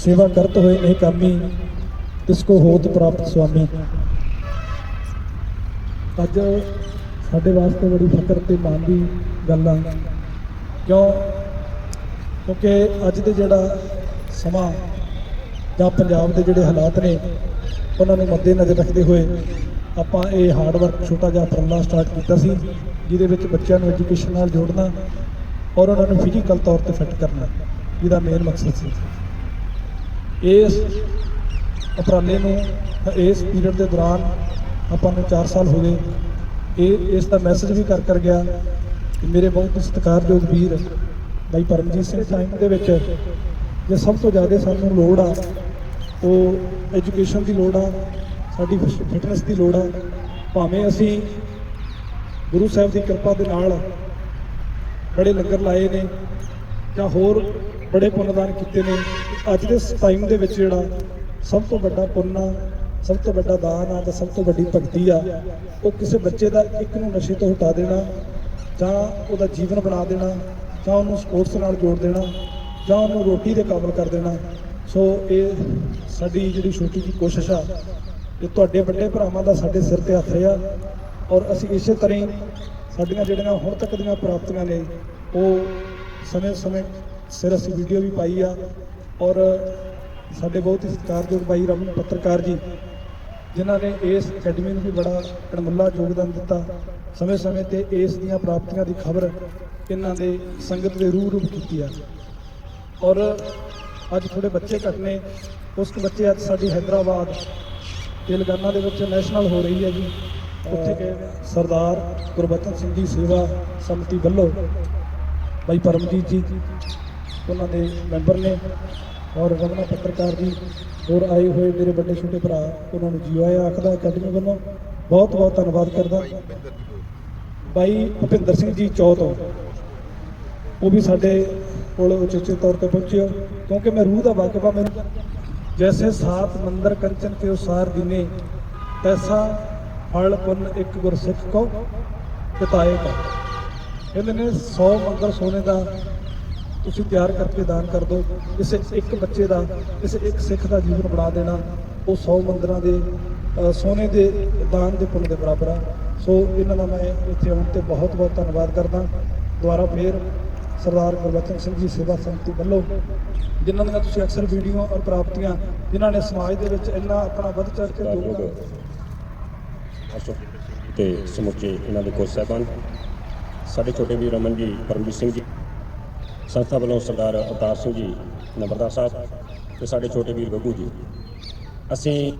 सेवा करत होए नहीं कामी तिसको होत प्राप्त स्वामी ਅੱਜ ਸਾਡੇ ਵਾਸਤੇ ਬੜੀ ਫਖਰ ਤੇ ਮਾਣ ਦੀ ਗੱਲ ਆ ਕਿਉਂ ਕਿਉਂਕਿ ਅੱਜ ਦੇ ਜਿਹੜਾ ਸਮਾਂ ਜਾਂ ਪੰਜਾਬ ਦੇ ਜਿਹੜੇ ਹਾਲਾਤ ਨੇ ਉਹਨਾਂ ਨੂੰ ਮੱਦੇ ਨਜ਼ਰ ਰੱਖਦੇ ਹੋਏ ਆਪਾਂ ਇਹ ਹਾਰਡ ਵਰਕ ਛੋਟਾ ਜਿਹਾ ਉਪਰਾਲਾ ਸਟਾਰਟ ਕੀਤਾ ਸੀ ਜਿਹਦੇ ਵਿੱਚ ਬੱਚਿਆਂ ਨੂੰ ਐਜੂਕੇਸ਼ਨ ਨਾਲ ਜੋੜਨਾ ਔਰ ਉਹਨਾਂ ਨੂੰ ਫਿਜ਼ੀਕਲ ਤੌਰ ਤੇ ਫਿੱਟ ਕਰਨਾ ਜਿਹਦਾ ਮੇਨ ਮਕਸਦ ਸੀ ਇਸ ਉਪਰਾਲੇ ਨੂੰ ਇਸ ਪੀਰੀਅਡ ਦੇ ਦੌਰਾਨ ਆਪਾਂ ਨੂੰ 4 ਸਾਲ ਹੋ ਗਏ। ਇਹ, ਇਸ ਦਾ ਮੈਸੇਜ ਵੀ ਕਰ ਕਰ ਗਿਆ ਕਿ ਮੇਰੇ ਬਹੁਤ ਸਤਿਕਾਰਯੋਗ ਵੀਰ ਬਾਈ ਪਰਮਜੀਤ ਸਿੰਘ ਟਾਈਮ ਦੇ ਵਿੱਚ, ਜੇ ਸਭ ਤੋਂ ਜ਼ਿਆਦਾ ਸਾਨੂੰ ਲੋੜ ਆ, ਉਹ ਐਜੂਕੇਸ਼ਨ ਦੀ ਲੋੜ ਆ, ਸਾਡੀ ਫਿਟਨੈਸ ਦੀ ਲੋੜ ਆ, ਭਾਵੇਂ ਅਸੀਂ ਗੁਰੂ ਸਾਹਿਬ ਦੀ ਕਿਰਪਾ ਦੇ ਨਾਲ ਬੜੇ ਲੰਗਰ ਲਾਏ ਨੇ ਜਾਂ ਹੋਰ ਬੜੇ ਪੁੰਨਦਾਨ ਕੀਤੇ ਨੇ। ਅੱਜ ਦੇ ਟਾਈਮ ਦੇ ਵਿੱਚ ਜਿਹੜਾ ਸਭ ਤੋਂ ਵੱਡਾ ਪੁੰਨ ਆ, ਸਭ ਤੋਂ ਵੱਡਾ ਦਾਨ ਆ ਤੇ ਸਭ ਤੋਂ ਵੱਡੀ ਭਗਤੀ ਆ, ਉਹ ਕਿਸੇ ਬੱਚੇ ਦਾ ਇੱਕ ਨੂੰ ਨਸ਼ੇ ਤੋਂ ਹਟਾ ਦੇਣਾ, ਜਾਂ ਉਹਦਾ ਜੀਵਨ ਬਣਾ ਦੇਣਾ, ਜਾਂ ਉਹਨੂੰ ਸਪੋਰਟਸ ਨਾਲ ਜੋੜ ਦੇਣਾ, ਜਾਂ ਉਹਨੂੰ ਰੋਟੀ ਦੇ ਕਾਬਲ ਕਰ ਦੇਣਾ। ਸੋ ਇਹ ਸਾਡੀ ਜਿਹੜੀ ਛੋਟੀ ਜਿਹੀ ਕੋਸ਼ਿਸ਼ ਆ, ਇਹ ਤੁਹਾਡੇ ਵੱਡੇ ਭਰਾਵਾਂ ਦਾ ਸਾਡੇ ਸਿਰ ਤੇ ਹੱਥ ਰਿਹਾ ਔਰ ਅਸੀਂ ਇਸੇ ਤਰ੍ਹਾਂ ਹੀ ਸਾਡੀਆਂ ਜਿਹੜੀਆਂ ਹੁਣ ਤੱਕ ਦੀਆਂ ਪ੍ਰਾਪਤੀਆਂ ਨੇ, ਉਹ ਸਮੇਂ ਸਮੇਂ ਸਿਰ ਅਸੀਂ ਵੀਡੀਓ ਵੀ ਪਾਈ ਆ ਔਰ ਸਾਡੇ ਬਹੁਤ ਹੀ ਸਤਿਕਾਰਯੋਗ ਬਾਈ ਰਮਨ ਪੱਤਰਕਾਰ ਜੀ, ਜਿਨ੍ਹਾਂ ਨੇ ਇਸ ਅਕੈਡਮੀ ਨੂੰ ਵੀ ਬੜਾ ਅਣਮੁੱਲਾ ਯੋਗਦਾਨ ਦਿੱਤਾ। ਸਮੇਂ ਸਮੇਂ ਤੇ ਇਸ ਦੀਆਂ ਪ੍ਰਾਪਤੀਆਂ ਦੀ ਖਬਰ ਇਹਨਾਂ ਦੇ ਸੰਗਤ ਦੇ ਰੂਹ ਰੂਪ ਕੀਤੀ ਆ। ਔਰ ਅੱਜ ਥੋੜੇ ਬੱਚੇ ਘੱਟ ਨੇ। ਉਸ ਕੁ ਬੱਚੇ ਅੱਜ ਸਾਡੀ ਹੈਦਰਾਬਾਦ ਤੇਲੰਗਾਨਾ ਦੇ ਵਿੱਚ ਨੈਸ਼ਨਲ ਹੋ ਰਹੀ ਹੈ ਜੀ। ਉੱਥੇ ਗਏ ਸਰਦਾਰ ਗੁਰਬਚਨ ਸਿੰਘ ਜੀ ਸੇਵਾ ਸਮਿਤੀ ਵੱਲੋਂ। ਭਾਈ ਪਰਮਜੀਤ ਜੀ ਉਹਨਾਂ ਦੇ ਮੈਂਬਰ ਨੇ ਔਰ ਰਮਨਾ ਪੱਤਰਕਾਰ ਜੀ ਹੋਰ ਆਏ ਹੋਏ ਮੇਰੇ ਵੱਡੇ ਛੋਟੇ ਭਰਾ, ਉਹਨਾਂ ਨੂੰ ਜੀਓ ਆਇਆਂ ਆਖਦਾ ਅਕੈਡਮੀ ਵੱਲੋਂ। ਬਹੁਤ ਬਹੁਤ ਧੰਨਵਾਦ ਕਰਦਾ। ਬਾਈ ਭੁਪਿੰਦਰ ਸਿੰਘ ਜੀ ਚੌਥ ਉਹ ਵੀ ਸਾਡੇ ਕੋਲ ਉਚੇਚੇ ਤੌਰ ਤੇ ਪਹੁੰਚਿਓ ਕਿਉਂਕਿ ਮੈਂ ਰੂਹ ਦਾ ਵਾਕਿਫ ਆ ਮੈਨੂੰ ਜੈਸੇ ਸਾਤ ਮੰਦਰ ਕੰਚਨ ਕੇ ਉਸਾਰ ਦਿਨੇ ਤੈਸਾ ਫਲ, ਪੁੰਨ, ਇੱਕ ਗੁਰਸਿੱਖ ਕੋ ਕਿਤਾਏ ਕਾ ਕਹਿੰਦੇ ਨੇ 100 ਮੰਦਰ ਸੋਨੇ ਦਾ ਤੁਸੀਂ ਤਿਆਰ ਕਰਕੇ ਦਾਨ ਕਰ ਦਿਓ ਕਿਸੇ ਇੱਕ ਬੱਚੇ ਦਾ ਕਿਸੇ ਇੱਕ ਸਿੱਖ ਦਾ ਜੀਵਨ ਬਣਾ ਦੇਣਾ ਉਹ 100 ਮੰਦਰਾਂ ਦੇ ਸੋਨੇ ਦੇ ਦਾਨ ਦੇ ਪੁੰਨ ਦੇ ਬਰਾਬਰ ਆ। ਸੋ ਇਹਨਾਂ ਦਾ ਮੈਂ ਇੱਥੇ ਆਉਣ ਤੇ ਬਹੁਤ ਬਹੁਤ ਧੰਨਵਾਦ ਕਰਦਾ। ਦੁਬਾਰਾ ਫੇਰ ਸਰਦਾਰ ਗੁਰਬਚਨ ਸਿੰਘ ਜੀ ਸੇਵਾ ਸੰਮਤੀ ਵੱਲੋਂ ਜਿਨ੍ਹਾਂ ਦੀਆਂ ਤੁਸੀਂ ਅਕਸਰ ਵੀਡੀਓ ਔਰ ਪ੍ਰਾਪਤੀਆਂ ਜਿਨ੍ਹਾਂ ਨੇ ਸਮਾਜ ਦੇ ਵਿੱਚ ਇੰਨਾ ਆਪਣਾ ਵੱਧ ਚੜ ਕੇ ਯੋਗਦਾਨ ਤੇ ਸਮੁੱਚੇ ਇਹਨਾਂ ਦੇ ਕੋਚ ਸਾਹਿਬਾਨ ਸਾਡੇ ਛੋਟੇ ਵੀਰ ਰਮਨ ਜੀ ਪਰਮਜੀਤ ਸਿੰਘ ਜੀ ਸੰਸਥਾ ਵੱਲੋਂ ਸਰਦਾਰ ਅਵਤਾਰ ਸਿੰਘ ਜੀ, ਨੰਬਰਦਾਰ ਸਾਹਿਬ ਤੇ ਸਾਡੇ ਛੋਟੇ ਵੀਰ ਗੱਗੂ ਜੀ। ਅਸੀਂ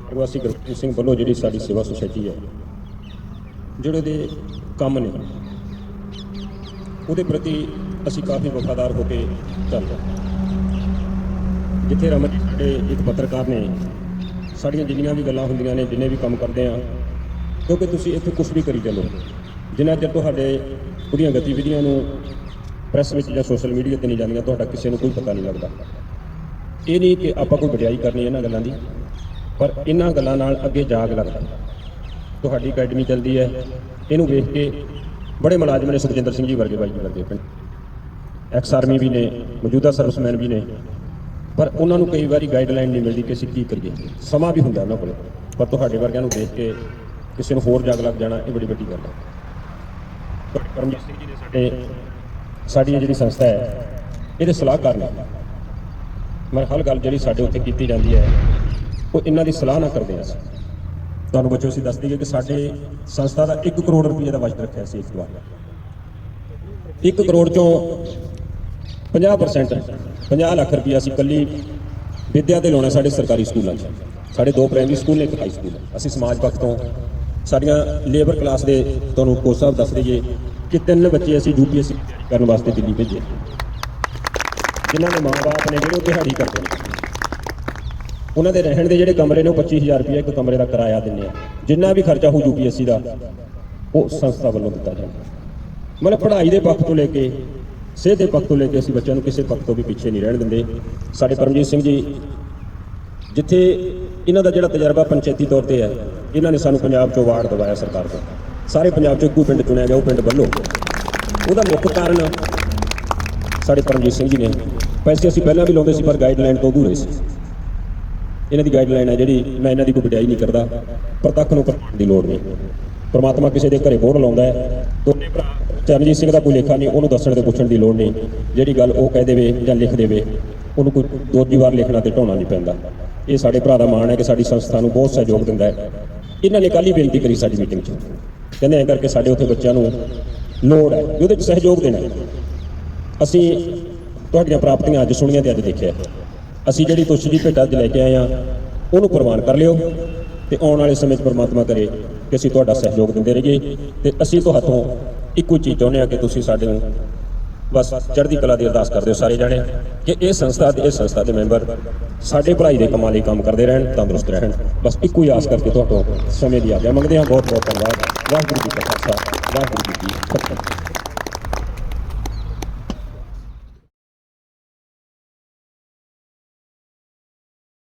ਪ੍ਰਵਾਸੀ ਗੁਰਪ੍ਰੀਤ ਸਿੰਘ ਵੱਲੋਂ ਜਿਹੜੀ ਸਾਡੀ ਸੇਵਾ ਸੁਸਾਇਟੀ ਹੈ, ਜਿਹੜੇ ਦੇ ਕੰਮ ਨੇ, ਉਹਦੇ ਪ੍ਰਤੀ ਅਸੀਂ ਕਾਫੀ ਵਫਾਦਾਰ ਹੋ ਕੇ ਚੱਲਦੇ ਹਾਂ। ਜਿੱਥੇ ਰਮਨ ਜੀ ਸਾਡੇ ਇੱਕ ਪੱਤਰਕਾਰ ਨੇ, ਸਾਡੀਆਂ ਜਿੰਨੀਆਂ ਵੀ ਗੱਲਾਂ ਹੁੰਦੀਆਂ ਨੇ, ਜਿੰਨੇ ਵੀ ਕੰਮ ਕਰਦੇ ਆ ਕਿਉਂਕਿ ਤੁਸੀਂ ਇੱਥੇ ਕੁਝ ਵੀ ਕਰੀ ਚੱਲੋ, ਜਿੰਨਾ ਚਿਰ ਤੁਹਾਡੇ ਉਹਦੀਆਂ ਗਤੀਵਿਧੀਆਂ ਨੂੰ ਪ੍ਰੈਸ ਵਿੱਚ ਜਾਂ ਸੋਸ਼ਲ ਮੀਡੀਆ ਤੇ ਨਹੀਂ ਜਾਂਦੀਆਂ, ਤੁਹਾਡਾ ਕਿਸੇ ਨੂੰ ਕੋਈ ਪਤਾ ਨਹੀਂ ਲੱਗਦਾ। ਇਹ ਨਹੀਂ ਕਿ ਆਪਾਂ ਕੋਈ ਵਡਿਆਈ ਕਰਨੀ ਇਹਨਾਂ ਗੱਲਾਂ ਦੀ, ਪਰ ਇਹਨਾਂ ਗੱਲਾਂ ਨਾਲ ਅੱਗੇ ਜਾਗ ਲੱਗਦਾ। ਤੁਹਾਡੀ ਅਕੈਡਮੀ ਚੱਲਦੀ ਹੈ। ਇਹਨੂੰ ਵੇਖ ਕੇ ਬੜੇ ਮੁਲਾਜ਼ਮ ਨੇ ਸੁਖਜਿੰਦਰ ਸਿੰਘ ਜੀ ਵਰਗੇ ਬਾਈ ਜੀ ਵਰਗੇ ਪਿੰਡ। ਐਕਸ ਆਰਮੀ ਵੀ ਨੇ, ਮੌਜੂਦਾ ਸਰਵਿਸਮੈਨ ਵੀ ਨੇ। ਪਰ ਉਹਨਾਂ ਨੂੰ ਕਈ ਵਾਰੀ ਗਾਈਡਲਾਈਨ ਨਹੀਂ ਮਿਲਦੀ ਕਿ ਅਸੀਂ ਕੀ ਕਰੀਏ। ਸਮਾਂ ਵੀ ਹੁੰਦਾ ਉਹਨਾਂ ਕੋਲ। ਪਰ ਤੁਹਾਡੇ ਵਰਗਿਆਂ ਨੂੰ ਦੇਖ ਕੇ ਕਿਸੇ ਨੂੰ ਹੋਰ ਜਾਗ ਲੱਗ ਜਾਣਾ, ਇਹ ਬੜੀ ਵੱਡੀ ਗੱਲ ਹੈ। ਪਰਮਜੀਤ ਸਿੰਘ ਜੀ ਨੇ ਸਾਡੇ ਸਾਡੀ ਜਿਹੜੀ ਸੰਸਥਾ ਹੈ, ਇਹਦੇ ਸਲਾਹਕਾਰ ਨੇ ਮੈਂ ਹਰ ਗੱਲ ਜਿਹੜੀ ਸਾਡੇ ਉੱਥੇ ਕੀਤੀ ਜਾਂਦੀ ਹੈ, ਉਹ ਇਹਨਾਂ ਦੀ ਸਲਾਹ ਨਾ ਕਰਦੇ ਹਾਂ ਅਸੀਂ। ਤੁਹਾਨੂੰ ਬੱਚੋ, ਅਸੀਂ ਦੱਸ ਦਈਏ ਕਿ ਸਾਡੇ ਸੰਸਥਾ ਦਾ 1 ਕਰੋੜ ਰੁਪਏ ਦਾ ਬਜਟ ਰੱਖਿਆ ਸੀ ਇਸ ਵਾਰ 1 ਕਰੋੜ ਚੋਂ 50% 50 ਲੱਖ ਰੁਪਏ ਅਸੀਂ ਕੱਲੀ ਵਿਦਿਆ ਤੇ ਲਾਉਣਾ ਸਾਡੇ ਸਰਕਾਰੀ ਸਕੂਲਾਂ 'ਚ। ਸਾਡੇ ਦੋ ਪ੍ਰਾਇਮਰੀ ਸਕੂਲ ਨੇ, ਇੱਕ ਹਾਈ ਸਕੂਲ ਅਸੀਂ ਸਮਾਜ ਪੱਖ ਤੋਂ ਸਾਡੀਆਂ ਲੇਬਰ ਕਲਾਸ ਦੇ, ਤੁਹਾਨੂੰ ਕੋਚ ਸਾਹਿਬ ਦੱਸ ਦਈਏ ਕਿ ਤਿੰਨ ਬੱਚੇ ਅਸੀਂ ਯੂਪੀਐਸਸੀ ਕਰਨ ਵਾਸਤੇ ਦਿੱਲੀ ਭੇਜੇ। ਜਿਨ੍ਹਾਂ ਦੇ ਮਾਪੇ ਨੇ ਜਿਹੜੇ ਉਹ ਦਿਹਾੜੀ ਕਰਦੇ ਨੇ। ਉਹਨਾਂ ਦੇ ਰਹਿਣ ਦੇ ਜਿਹੜੇ ਕਮਰੇ ਨੇ ਉਹ 25000 ਰੁਪਏ ਇੱਕ ਕਮਰੇ ਦਾ ਕਿਰਾਇਆ ਦਿੰਦੇ ਆ। ਜਿੰਨਾ ਵੀ ਖਰਚਾ ਹੋ ਯੂਪੀਐਸਸੀ ਦਾ, ਉਹ ਸੰਸਥਾ ਵੱਲੋਂ ਦਿੱਤਾ ਜਾਂਦਾ ਮਤਲਬ ਪੜ੍ਹਾਈ ਦੇ ਪੱਖ ਤੋਂ ਲੈ ਕੇ, ਸਿਹਤ ਦੇ ਪੱਖ ਤੋਂ ਲੈ ਕੇ ਅਸੀਂ ਬੱਚਿਆਂ ਨੂੰ ਕਿਸੇ ਪੱਖ ਤੋਂ ਵੀ ਪਿੱਛੇ ਨਹੀਂ ਰਹਿਣ ਦਿੰਦੇ। ਸਾਡੇ ਪਰਮਜੀਤ ਸਿੰਘ ਜੀ, ਜਿੱਥੇ ਇਹਨਾਂ ਦਾ ਜਿਹੜਾ ਤਜਰਬਾ ਪੰਚਾਇਤੀ ਤੌਰ ਤੇ ਹੈ, ਇਹਨਾਂ ਨੇ ਸਾਨੂੰ ਪੰਜਾਬ ਚੋਂ ਵਾਰਡ ਦਿਵਾਇਆ ਸਰਕਾਰ ਤੋਂ। ਸਾਰੇ ਪੰਜਾਬ ਚੋਂ ਇੱਕੋ ਪਿੰਡ ਚੁਣਿਆ ਗਿਆ, ਉਹ ਪਿੰਡ ਵੱਲੋਂ। ਉਹਦਾ ਮੁੱਖ ਕਾਰਨ ਸਾਡੇ ਪਰਮਜੀਤ ਸਿੰਘ ਜੀ ਨੇ। ਪੈਸੇ ਅਸੀਂ ਪਹਿਲਾਂ ਵੀ ਲਾਉਂਦੇ ਸੀ, ਪਰ ਗਾਈਡਲਾਈਨ ਤੋਂ ਅਧੂਰੇ ਸੀ। ਇਹਨਾਂ ਦੀ ਗਾਈਡਲਾਈਨ ਹੈ ਜਿਹੜੀ ਮੈਂ ਇਹਨਾਂ ਦੀ ਕੋਈ ਵਡਿਆਈ ਨਹੀਂ ਕਰਦਾ। ਪ੍ਰਤੱਖ ਨੂੰ ਕਰਵਾਉਣ ਦੀ ਲੋੜ ਨਹੀਂ। ਪਰਮਾਤਮਾ ਕਿਸੇ ਦੇ ਘਰੇ ਬੋੜ ਲਾਉਂਦਾ ਹੈ। ਦੋਨੇ ਭਰਾ ਚਰਨਜੀਤ ਸਿੰਘ ਦਾ ਕੋਈ ਲੇਖਾ ਨਹੀਂ, ਉਹਨੂੰ ਦੱਸਣ ਤੇ ਪੁੱਛਣ ਦੀ ਲੋੜ ਨਹੀਂ। ਜਿਹੜੀ ਗੱਲ ਉਹ ਕਹਿ ਦੇਵੇ ਜਾਂ ਲਿਖ ਦੇਵੇ, ਉਹਨੂੰ ਕੋਈ ਦੂਜੀ ਵਾਰ ਲਿਖਣਾ ਤੇ ਢਾਉਣਾ ਨਹੀਂ ਪੈਂਦਾ। ਇਹ ਸਾਡੇ ਭਰਾ ਦਾ ਮਾਣ ਹੈ ਕਿ ਸਾਡੀ ਸੰਸਥਾ ਨੂੰ ਬਹੁਤ ਸਹਿਯੋਗ ਦਿੰਦਾ ਹੈ। ਇਹਨਾਂ ਨੇ ਕੱਲ੍ਹ ਹੀ ਬੇਨਤੀ ਕਰੀ ਸਾਡੀ ਮੀਟਿੰਗ 'ਚ। ਕਹਿੰਦੇ ਐਂ ਕਰਕੇ ਸਾਡੇ ਉੱਥੇ ਬੱਚਿਆਂ ਨੂੰ ਲੋੜ ਹੈ ਉਹਦੇ 'ਚ ਸਹਿਯੋਗ ਦੇਣਾ ਅਸੀਂ ਤੁਹਾਡੀਆਂ ਪ੍ਰਾਪਤੀਆਂ ਅੱਜ ਸੁਣੀਆਂ ਤੇ ਅੱਜ ਦੇਖਿਆ। ਅਸੀਂ ਜਿਹੜੀ ਤੁਛ ਦੀ ਭੇਟਾ ਅੱਜ ਲੈ ਕੇ ਆਏ ਆ, ਉਹਨੂੰ ਪ੍ਰਵਾਨ ਕਰ ਲਿਓ ਤੇ ਆਉਣ ਵਾਲੇ ਸਮੇਂ 'ਚ ਪਰਮਾਤਮਾ ਕਰੇ ਕਿ ਅਸੀਂ ਤੁਹਾਡਾ ਸਹਿਯੋਗ ਦਿੰਦੇ ਰਹੀਏ ਤੇ ਅਸੀਂ ਤੁਹਾਤੋਂ ਇੱਕੋ ਚੀਜ਼ ਚਾਹੁੰਦੇ ਆ ਕਿ ਤੁਸੀਂ ਸਾਡੇ ਨੂੰ ਬਸ ਚੜ੍ਹਦੀ ਕਲਾ ਦੀ ਅਰਦਾਸ ਕਰਦੇ ਹੋ ਸਾਰੇ ਜਣੇ ਕਿ ਇਹ ਸੰਸਥਾ ਤੇ ਇਹ ਸੰਸਥਾ ਦੇ ਮੈਂਬਰ ਸਾਡੇ ਭਲਾਈ ਦੇ ਕੰਮਾਂ ਲਈ ਕੰਮ ਕਰਦੇ ਰਹਿਣ, ਤੰਦਰੁਸਤ ਰਹਿਣ। ਬਸ ਇੱਕੋ ਹੀ ਆਸ ਕਰਕੇ ਤੁਹਾਤੋਂ ਸਮੇਂ ਦੀ ਆਗਿਆ ਮੰਗਦੇ ਹਾਂ। ਬਹੁਤ ਬਹੁਤ ਧੰਨਵਾਦ। ਵਾਹਿਗੁਰੂ ਜੀ ਕਾ ਖਾਲਸਾ, ਵਾਹਿਗੁਰੂ ਜੀ ਕੀ ਫਤਿਹ।